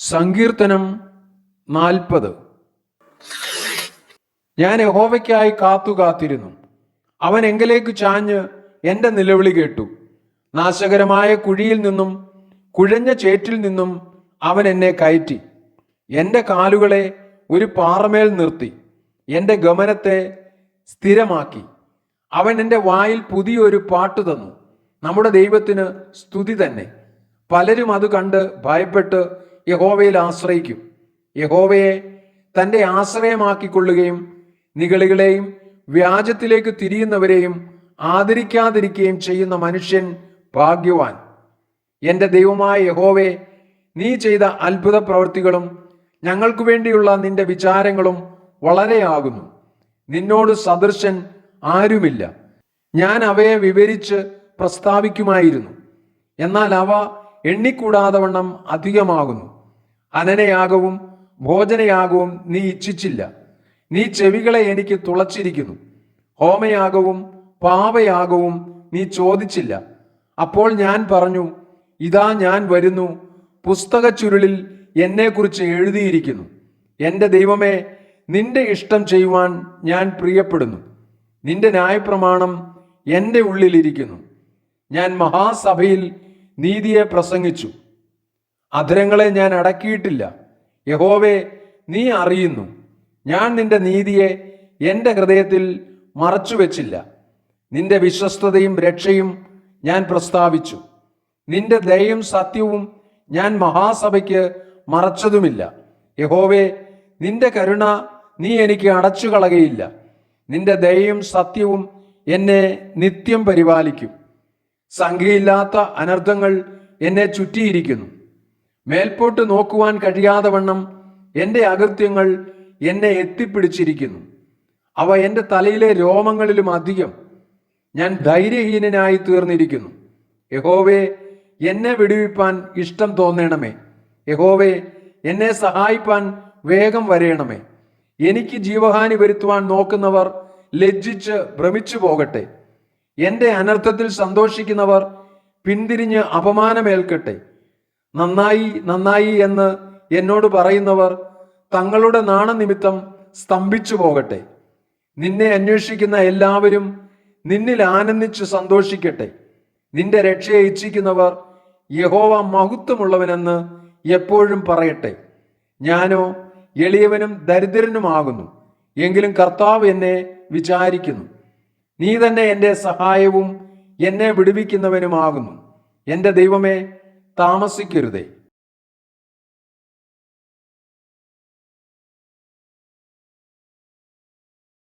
സങ്കീർത്തനം നാൽപ്പത്. ഞാൻ യഹോവയ്ക്കായി കാത്തു കാത്തിരുന്നു അവൻ എങ്കിലേക്ക് ചാഞ്ഞ് എന്റെ നിലവിളി കേട്ടു. നാശകരമായ കുഴിയിൽ നിന്നും കുഴഞ്ഞ ചേറ്റിൽ നിന്നും അവൻ എന്നെ കയറ്റി. എന്റെ കാലുകളെ ഒരു പാറമേൽ നിർത്തി. എന്റെ ഗമനത്തെ സ്ഥിരമാക്കി. അവൻ എന്റെ വായിൽ പുതിയൊരു പാട്ട് തന്നു. നമ്മുടെ ദൈവത്തിന് സ്തുതി തന്നെ. പലരും അത് കണ്ട് ഭയപ്പെട്ട് യഹോവയിൽ ആശ്രയിക്കും. യഹോവയെ തന്റെ ആശ്രയമാക്കിക്കൊള്ളുകയും നിഗളികളെയും വ്യാജത്തിലേക്ക് തിരിയുന്നവരെയും ആദരിക്കാതിരിക്കുകയും ചെയ്യുന്ന മനുഷ്യൻ ഭാഗ്യവാൻ. എന്റെ ദൈവമായ യഹോവെ നീ ചെയ്ത അത്ഭുത പ്രവൃത്തികളും ഞങ്ങൾക്ക് വേണ്ടിയുള്ള നിന്റെ വിചാരങ്ങളും വളരെയാകുന്നു. നിന്നോട് സദൃശൻ ആരുമില്ല. ഞാൻ അവയെ വിവരിച്ച് പ്രസ്താവിക്കുമായിരുന്നു. എന്നാൽ അവ എണ്ണിക്കൂടാതെ വണ്ണം അധികമാകുന്നു. അനനയാകവും ഭോജനയാകവും നീ ഇച്ഛിച്ചില്ല. നീ ചെവികളെ എനിക്ക് തുളച്ചിരിക്കുന്നു. ഹോമയാകവും പാപയാകവും നീ ചോദിച്ചില്ല. അപ്പോൾ ഞാൻ പറഞ്ഞു ഇതാ ഞാൻ വരുന്നു. പുസ്തക ചുരുളിൽ എന്നെക്കുറിച്ച് എഴുതിയിരിക്കുന്നു. എന്റെ ദൈവമേ നിന്റെ ഇഷ്ടം ചെയ്യുവാൻ ഞാൻ പ്രിയപ്പെടുന്നു. നിന്റെ ന്യായപ്രമാണം എന്റെ ഉള്ളിലിരിക്കുന്നു. ഞാൻ മഹാസഭയിൽ നീതിയെ പ്രസംഗിച്ചു. അധരങ്ങളെ ഞാൻ അടക്കിയിട്ടില്ല. യഹോവേ നീ അറിയുന്നു. ഞാൻ നിന്റെ നീതിയെ എന്റെ ഹൃദയത്തിൽ മറച്ചു വെച്ചില്ല നിന്റെ വിശ്വസ്തതയും രക്ഷയും ഞാൻ പ്രസ്താവിച്ചു. നിന്റെ ദയയും സത്യവും ഞാൻ മഹാസഭയ്ക്ക് മറച്ചതുമില്ല. യഹോവേ നിന്റെ കരുണ നീ എനിക്ക് അടച്ചു കളകയില്ല നിന്റെ ദയയും സത്യവും എന്നെ നിത്യം പരിപാലിക്കും. സംഖ്യയില്ലാത്ത അനർത്ഥങ്ങൾ എന്നെ ചുറ്റിയിരിക്കുന്നു. മേൽപോട്ട് നോക്കുവാൻ കഴിയാതെ വണ്ണം എന്റെ അകൃത്യങ്ങൾ എന്നെ എത്തിപ്പിടിച്ചിരിക്കുന്നു. അവ എന്റെ തലയിലെ രോമങ്ങളിലും അധികം. ഞാൻ ധൈര്യഹീനനായി തീർന്നിരിക്കുന്നു. യഹോവേ എന്നെ വിടുവിപ്പാൻ ഇഷ്ടം തോന്നണമേ. യഹോവേ എന്നെ സഹായിപ്പാൻ വേഗം വരയണമേ എനിക്ക് ജീവഹാനി വരുത്തുവാൻ നോക്കുന്നവർ ലജ്ജിച്ച് ഭ്രമിച്ചു പോകട്ടെ. എന്റെ അനർത്ഥത്തിൽ സന്തോഷിക്കുന്നവർ പിന്തിരിഞ്ഞ് അപമാനമേൽക്കട്ടെ. നന്നായി നന്നായി എന്ന് എന്നോട് പറയുന്നവർ തങ്ങളുടെ നാണനിമിത്തം സ്തംഭിച്ചു പോകട്ടെ. നിന്നെ അന്വേഷിക്കുന്ന എല്ലാവരും നിന്നിൽ ആനന്ദിച്ച് സന്തോഷിക്കട്ടെ. നിന്റെ രക്ഷയെ ഇച്ഛിക്കുന്നവർ യഹോവ മഹത്വമുള്ളവനെന്ന് എപ്പോഴും പറയട്ടെ. ഞാനോ എളിയവനും ദരിദ്രനുമാകുന്നു എങ്കിലും കർത്താവ് എന്നെ വിചാരിക്കുന്നു. നീ തന്നെ എന്റെ സഹായവും എന്നെ വിടുവിക്കുന്നവനുമാകുന്നു. എന്റെ ദൈവമേ താമസിക്കരുതേ.